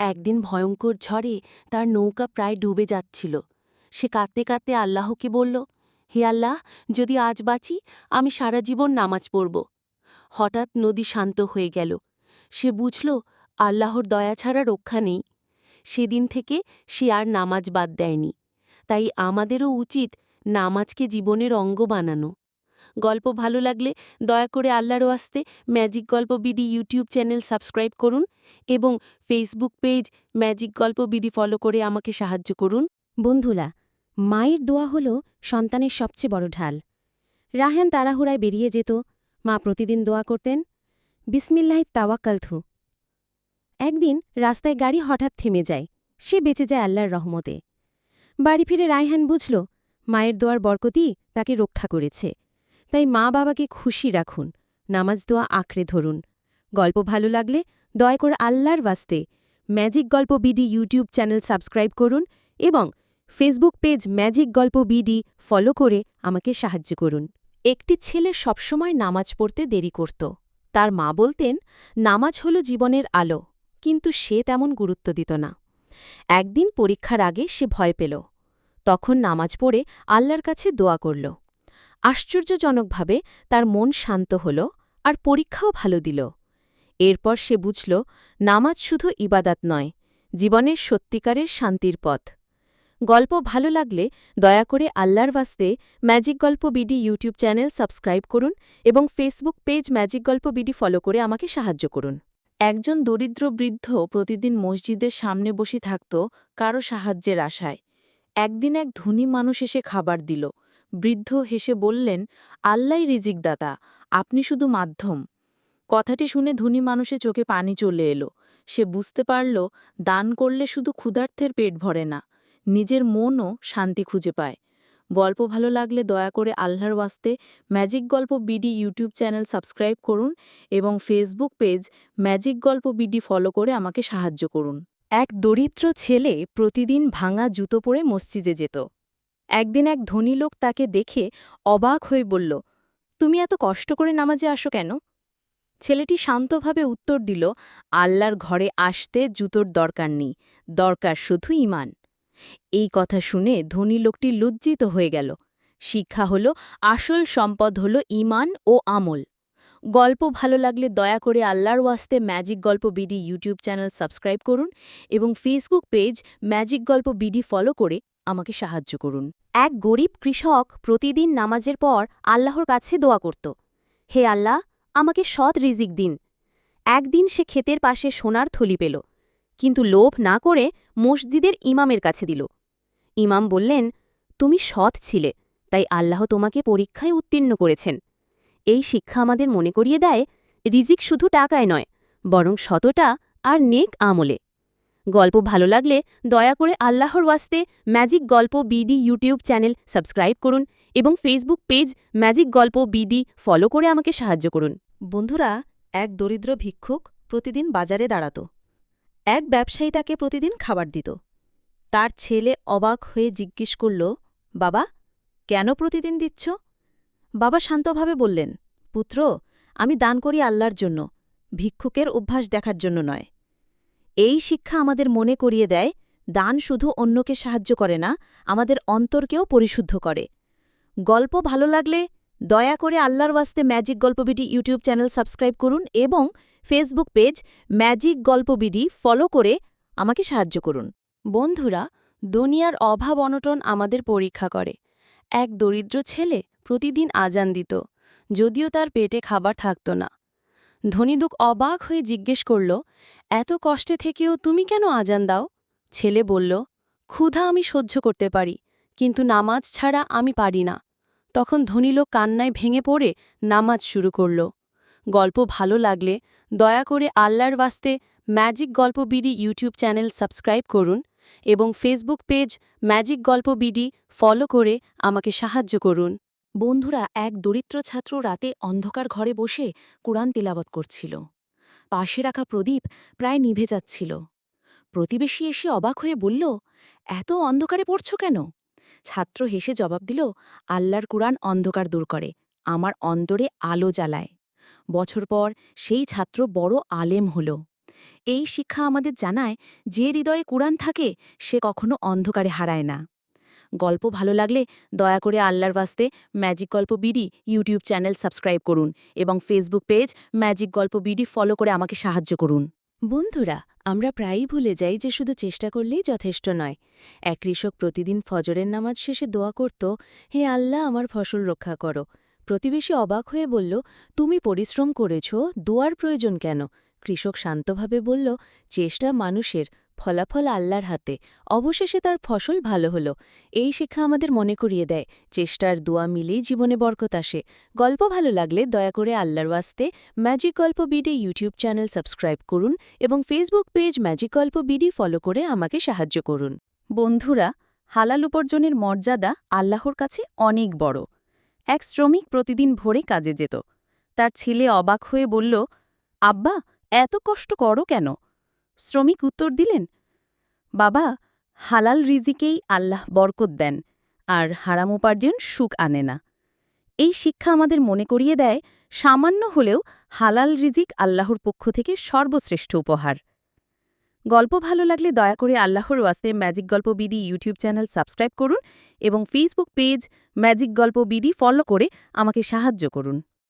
একদিন ভয়ঙ্কর ঝড়ে তার নৌকা প্রায় ডুবে যাচ্ছিল। সে কাঁদতে কাঁদতে আল্লাহকে বলল, হে আল্লাহ, যদি আজ বাঁচি, আমি সারা জীবন নামাজ পড়ব। হঠাৎ নদী শান্ত হয়ে গেল। সে বুঝল, আল্লাহর দয়া ছাড়া রক্ষা নেই। সেদিন থেকে সে আর নামাজ বাদ দেয়নি। তাই আমাদেরও উচিত নামাজকে জীবনের অঙ্গ বানানো। গল্প ভালো লাগলে দয়া করে আল্লাহর ওয়াস্তে Magic Golpo BD YouTube channel subscribe করুন এবং Facebook page Magic Golpo BD follow করে আমাকে সাহায্য করুন। বন্ধুলা মায়ের দোয়া হল সন্তানের সবচেয়ে বড় ঢাল। রাহান তাড়াহুড়ায় বেরিয়ে যেত, মা প্রতিদিন দোয়া করতেন, বিসমিল্লাহ তাওয়াক্কালথু একদিন রাস্তায় গাড়ি হঠাৎ থেমে যায়, সে বেঁচে যায় আল্লাহর রহমতে। বাড়ি ফিরে রায়হান বুঝল, মায়ের দোয়ার বরকতি তাকে রক্ষা করেছে। তাই মা বাবাকে খুশি রাখুন, নামাজ দোয়া আঁকড়ে ধরুন। গল্প ভালো লাগলে দয়া করে আল্লাহর বাস্তে Magic Golpo BD YouTube channel subscribe করুন এবং Facebook page Magic Golpo BD follow করে আমাকে সাহায্য করুন। একটি ছেলে সবসময় নামাজ পড়তে দেরি করত। তার মা বলতেন, নামাজ হল জীবনের আলো, কিন্তু সে তেমন গুরুত্ব দিত না। একদিন পরীক্ষার আগে সে ভয় পেল। তখন নামাজ পড়ে আল্লাহর কাছে দোয়া করল। আশ্চর্যজনকভাবে তার মন শান্ত হল আর পরীক্ষাও ভালো দিল। এরপর সে বুঝল, নামাজ শুধু ইবাদাত নয়, জীবনের সত্যিকারের শান্তির পথ। গল্প ভালো লাগলে দয়া করে আল্লাহর বাস্তে Magic Golpo BD YouTube channel subscribe করুন এবং Facebook page Magic Golpo BD follow করে আমাকে সাহায্য করুন। একজন দরিদ্র বৃদ্ধ প্রতিদিন মসজিদের সামনে বসে থাকত কারও সাহায্যের আশায়। একদিন এক ধনী মানুষ এসে খাবার দিল। বৃদ্ধ হেসে বললেন আল্লাই রিজিকদাতা, আপনি শুধু মাধ্যম। কথাটি শুনে ধনী মানুষের চোখে পানি চলে এলো। সে বুঝতে পারল, দান করলে শুধু ক্ষুধার্থের পেট ভরে না, নিজের মনও শান্তি খুঁজে পায়। গল্প ভালো লাগলে দয়া করে আল্লাহর ওয়াস্তে Magic Golpo BD YouTube channel subscribe করুন এবং Facebook page Magic Golpo BD follow করে আমাকে সাহায্য করুন। এক দরিদ্র ছেলে প্রতিদিন ভাঙা জুতো পরে মসজিদে যেত। একদিন এক ধনী লোক তাকে দেখে অবাক হয়ে বলল, তুমি এত কষ্ট করে নামাজে আসো কেন? ছেলেটি শান্তভাবে উত্তর দিল, আল্লাহর ঘরে আসতে জুতোর দরকার নেই, দরকার শুধু ইমান এই কথা শুনে ধনী লোকটি লজ্জিত হয়ে গেল। শিক্ষা হল, আসল সম্পদ হল ইমান ও আমল। গল্প ভালো লাগলে দয়া করে আল্লাহর ওয়াস্তে Magic Golpo BD YouTube channel subscribe করুন এবং Facebook page Magic Golpo BD follow করে আমাকে সাহায্য করুন। এক গরিব কৃষক প্রতিদিন নামাজের পর আল্লাহর কাছে দোয়া করত। হে আল্লাহ, আমাকে সৎ রিজিক দিন। একদিন সে ক্ষেতের পাশে সোনার থলি পেল, কিন্তু লোভ না করে মসজিদের ইমামের কাছে দিল। ইমাম বললেন, তুমি সৎ ছিলে, তাই আল্লাহ তোমাকে পরীক্ষায় উত্তীর্ণ করেছেন। এই শিক্ষা আমাদের মনে করিয়ে দেয়, রিজিক শুধু টাকায় নয়, বরং শতটা আর নেক আমলে। গল্প ভালো লাগলে দয়া করে আল্লাহর ওয়াস্তে Magic Golpo BD YouTube channel subscribe করুন এবং Facebook page Magic Golpo BD follow করে আমাকে সাহায্য করুন। বন্ধুরা, এক দরিদ্র ভিক্ষুক প্রতিদিন বাজারে দাঁড়াত। এক ব্যবসায়ী তাকে প্রতিদিন খাবার দিত। তার ছেলে অবাক হয়ে জিজ্ঞেস করল, বাবা, কেন প্রতিদিন দিচ্ছ? বাবা শান্তভাবে বললেন, পুত্র, আমি দান করি আল্লাহর জন্য, ভিক্ষুকের অভ্যাস দেখার জন্য নয়। এই শিক্ষা আমাদের মনে করিয়ে দেয়, দান শুধু অন্যকে সাহায্য করে না, আমাদের অন্তরকেও পরিশুদ্ধ করে। গল্প ভালো লাগলে দয়া করে আল্লাহর ওয়াস্তে Magic Golpo BD YouTube channel subscribe করুন এবং Facebook page Magic Golpo BD follow করে আমাকে সাহায্য করুন। বন্ধুরা, দুনিয়ার অভাব অনটন আমাদের পরীক্ষা করে। এক দরিদ্র ছেলে প্রতিদিন আজান দিত, যদিও তার পেটে খাবার থাকত না। ধনীদুক অবাক হয়ে জিজ্ঞেস করল, এত কষ্টে থেকেও তুমি কেন আজান দাও? ছেলে বলল, ক্ষুধা আমি সহ্য করতে পারি, কিন্তু নামাজ ছাড়া আমি পারি না। তখন ধনী লোক কান্নায় ভেঙে পড়ে নামাজ শুরু করল। গল্প ভালো লাগলে দয়া করে আল্লাহর বাস্তে Magic Golpo BD YouTube channel subscribe করুন এবং Facebook page Magic Golpo BD follow করে আমাকে সাহায্য করুন। বন্ধুরা এক দরিদ্র ছাত্র রাতে অন্ধকার ঘরে বসে কোরআন তিলাবত করছিল। পাশে রাখা প্রদীপ প্রায় নিভে যাচ্ছিল। প্রতিবেশী এসে অবাক হয়ে বলল, এত অন্ধকারে পড়ছ কেন? ছাত্র হেসে জবাব দিল, আল্লাহর কুরআন অন্ধকার দূর করে, আমার অন্তরে আলো জ্বালায়। বছর পর সেই ছাত্র বড় আলেম হল। এই শিক্ষা আমাদের জানায় যে হৃদয়ে কুরআন থাকে, সে কখনো অন্ধকারে হারায় না। গল্প ভালো লাগলে দয়া করে আল্লাহর বাস্তে Magic Golpo BD YouTube channel subscribe করুন এবং Facebook page Magic Golpo BD follow করে আমাকে সাহায্য করুন। বন্ধুরা, আমরা প্রায়ই ভুলে যাই যে শুধু চেষ্টা করলেই যথেষ্ট নয়। এক কৃষক প্রতিদিন ফজরের নামাজ শেষে দোয়া করত, হে আল্লাহ, আমার ফসল রক্ষা করো। প্রতিবেশী অবাক হয়ে বলল, তুমি পরিশ্রম করেছ, দোয়ার প্রয়োজন কেন? কৃষক শান্তভাবে বলল, চেষ্টা মানুষের ফলাফল আল্লাহর হাতে। অবশেষে তার ফসল ভালো হলো। এই শিক্ষা আমাদের মনে করিয়ে দেয়, চেষ্টার দোয়া মিলেই জীবনে বরকত আসে। গল্প ভালো লাগলে দয়া করে আল্লাহর ওয়াস্তে Magic Golpo BD YouTube channel subscribe করুন এবং Facebook page Magic Golpo BD follow করে আমাকে সাহায্য করুন। বন্ধুরা, হালাল উপার্জনের মর্যাদা আল্লাহর কাছে অনেক বড়। এক শ্রমিক প্রতিদিন ভোরে কাজে যেত। তার ছেলে অবাক হয়ে বলল, আব্বা, এত কষ্ট করো কেন? শ্রমিক উত্তর দিলেন, বাবা, হালাল রিজিকেই আল্লাহ বরকত দেন, আর হারাম উপার্জন সুখ আনে না। এই শিক্ষা আমাদের মনে করিয়ে দেয়, সামান্য হলেও হালাল রিজিক আল্লাহর পক্ষ থেকে সর্বশ্রেষ্ঠ উপহার। গল্প ভালো লাগলে দয়া করে আল্লাহর ওয়াস্তে ম্যাজিক গল্প বিডি ইউটিউব চ্যানেল সাবস্ক্রাইব করুন এবং Facebook page Magic Golpo BD follow করে আমাকে সাহায্য করুন।